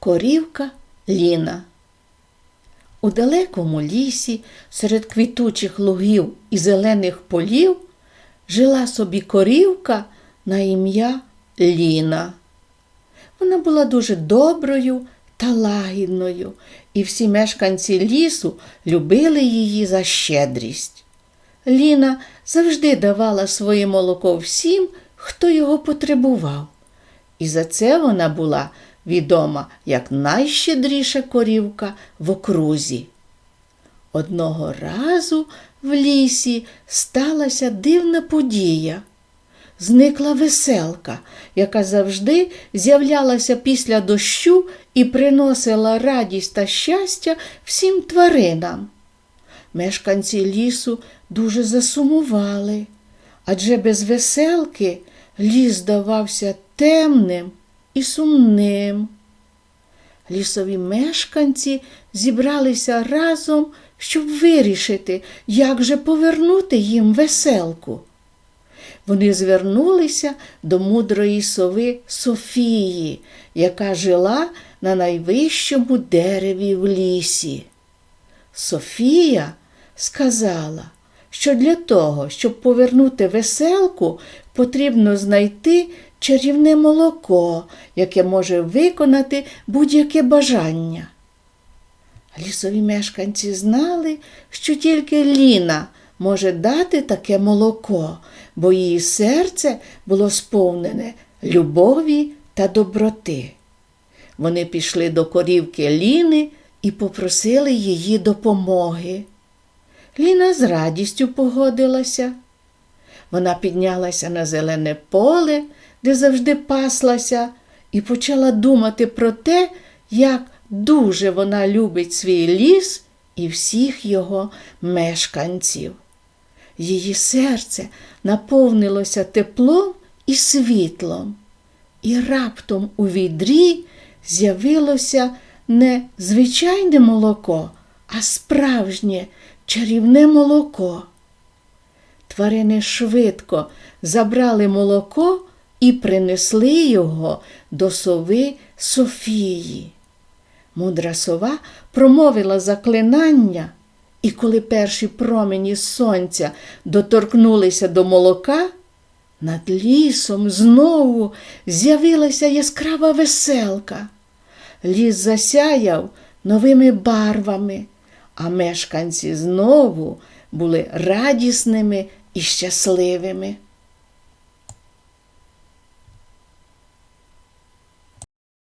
Корівка Ліна. У далекому лісі, серед квітучих лугів і зелених полів, жила собі корівка на ім'я Ліна. Вона була дуже доброю та лагідною, і всі мешканці лісу любили її за щедрість. Ліна завжди давала своє молоко всім, хто його потребував, і за це вона була відома як найщедріша корівка в окрузі. Одного разу в лісі сталася дивна подія. Зникла веселка, яка завжди з'являлася після дощу і приносила радість та щастя всім тваринам. Мешканці лісу дуже засумували, адже без веселки ліс здавався темним і сумним. Лісові мешканці зібралися разом, щоб вирішити, як же повернути їм веселку. Вони звернулися до мудрої сови Софії, яка жила на найвищому дереві в лісі. Софія сказала, що для того, щоб повернути веселку, потрібно знайти чарівне молоко, яке може виконати будь-яке бажання. Лісові мешканці знали, що тільки Ліна може дати таке молоко, бо її серце було сповнене любові та доброти. Вони пішли до корівки Ліни і попросили її допомоги. Ліна з радістю погодилася. Вона піднялася на зелене поле, де завжди паслася, і почала думати про те, як дуже вона любить свій ліс і всіх його мешканців. Її серце наповнилося теплом і світлом, і раптом у відрі з'явилося не звичайне молоко, а справжнє чарівне молоко. Тварини швидко забрали молоко і принесли його до сови Софії. Мудра сова промовила заклинання, і коли перші промені сонця доторкнулися до молока, над лісом знову з'явилася яскрава веселка. Ліс засяяв новими барвами, а мешканці знову були радісними і щасливими.